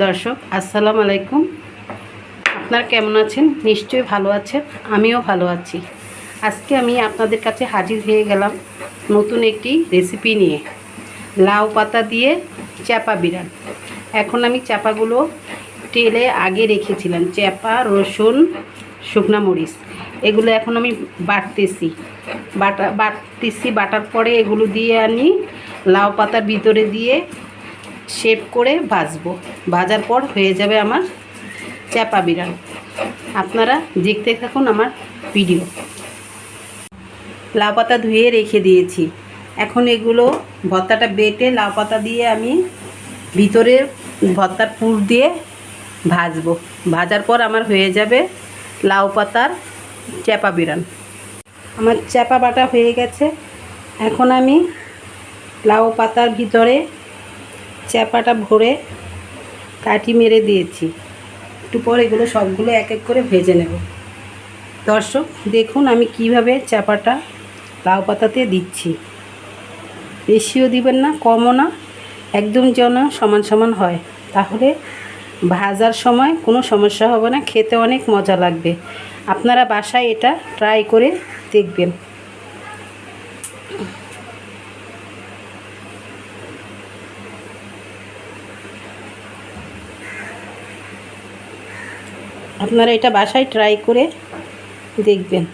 দর্শক, আসসালামু আলাইকুম। আপনারা কেমন আছেন? নিশ্চয়ই ভালো আছেন, আমিও ভালো আছি। আজকে আমি আপনাদের কাছে হাজির হয়ে গেলাম নতুন একটি রেসিপি নিয়ে। লাউ পাতা দিয়ে চাপা বিড়াল। এখন আমি চাপাগুলো তেলে আগে রেখেছিলাম চাপা রসুন, শুকনা মরিচ। এগুলো এখন আমি বাটতেছি। বাটা বাটতেছি, বাটার পরে এগুলো দিয়ে আনি, লাউ পাতার ভিতরে দিয়ে শেপ করে ভাজবো। ভাজার পর হয়ে যাবে আমার চাপা বিড়াল। আপনারা দেখতে থাকুন আমার ভিডিও। লাউ পাতা ধুয়ে রেখে দিয়েছি। এখন এগুলো ভর্তাটা বেটে লাউ পাতা দিয়ে আমি ভিতরে ভর্তার পুর দিয়ে ভাজবো। ভাজার পর আমার হয়ে যাবে লাউ পাতার চাপা বিরান আমার চাপা বাটা হয়ে গেছে। এখন আমি লাউ পাতার ভিতরে চ্যাপাটা ভরে কাঠি মেরে দিয়েছি। একটু পর এগুলো সবগুলো এক এক করে ভেজে নেব। দর্শক, দেখুন আমি কীভাবে চাপাটা লাউ পাতাতে দিচ্ছি। বেশিও দিবেন না, কমও না, একদম যেন সমান সমান হয়। তাহলে ভাজার সময় কোনো সমস্যা হবে না, খেতে অনেক মজা লাগবে। আপনারা বাসায় এটা ট্রাই করে দেখবেন। আপনারা এটা বাসায় ট্রাই করে দেখবেন।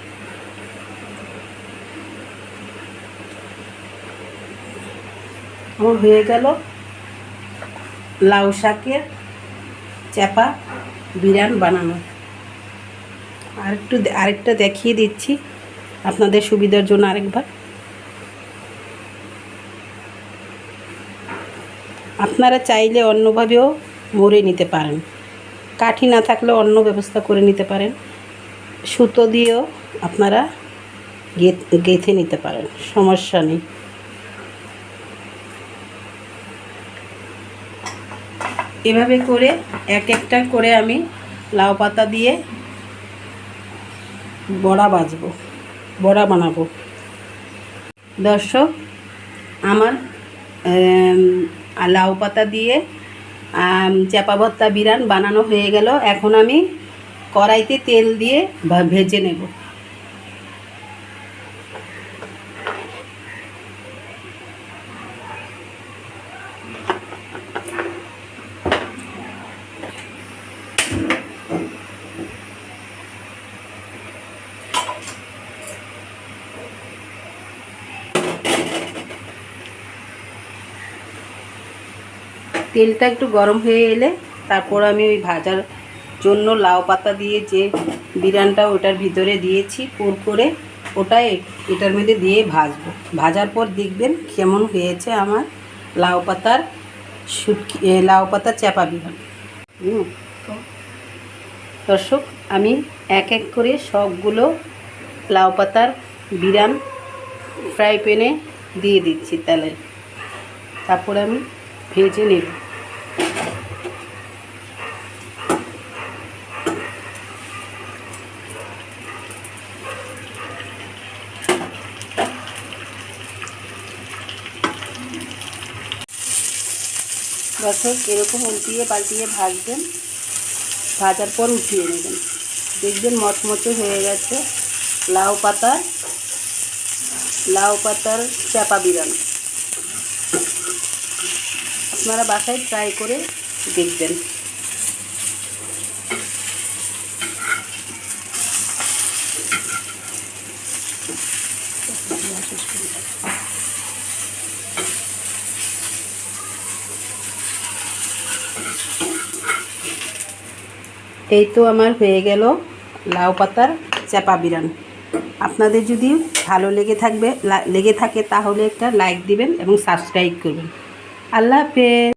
আমার হয়ে গেল লাউ শাকের চাপা বিরান বানানো। আরেকটু আরেকটা দেখিয়ে দিচ্ছি আপনাদের সুবিধার জন্য আরেকবার। আপনারা চাইলে অন্যভাবেও মরে নিতে পারেন। কাঠি না থাকলে অন্য ব্যবস্থা করে নিতে পারেন। সুতো দিয়েও আপনারা গেঁথে নিতে পারেন, সমস্যা নেই। এভাবে করে এক একটা করে আমি লাউ পাতা দিয়ে বড়া বাজবো বড়া বানাবো। দর্শক, আমার লাউ পাতা দিয়ে চাপা ভর্তা বিরান বানানো হয়ে গেল। এখন আমি কড়াইতে তেল দিয়ে ভেজে নেব। তেলটা একটু গরম হয়ে এলে তারপর আমি ওই ভাজার জন্য লাউ পাতা দিয়ে যে বিরানটা ওটার ভিতরে দিয়েছি, পুর করে ওটাই এটার মধ্যে দিয়ে ভাজবো। ভাজার পর দেখবেন কেমন হয়েছে আমার লাউ পাতার শুটকি লাউ পাতার চাপা বিরান। দর্শক, আমি এক এক করে সবগুলো লাউ পাতার বিরান ফ্রাই প্যানে দিয়ে দিচ্ছি তেলে। তারপরে আমি ভেজে নেব দর্শক, এরকম উল্টিয়ে পাল্টিয়ে ভাজবেন, ভাজার পর উঠিয়ে নেবেন। দেখবেন মচমচে হয়ে গেছে লাউ পাতার লাউ পাতার চাপা বিরান। আপনারা বাসায় ট্রাই করে দেখবেন। এই তো আমার হয়ে গেল লাউ পাতার চাপা বিরান। আপনাদের যদি ভালো লেগে থাকবে লেগে থাকে তাহলে একটা লাইক দিবেন এবং সাবস্ক্রাইব করবেন। আল্লাহ হাফেজ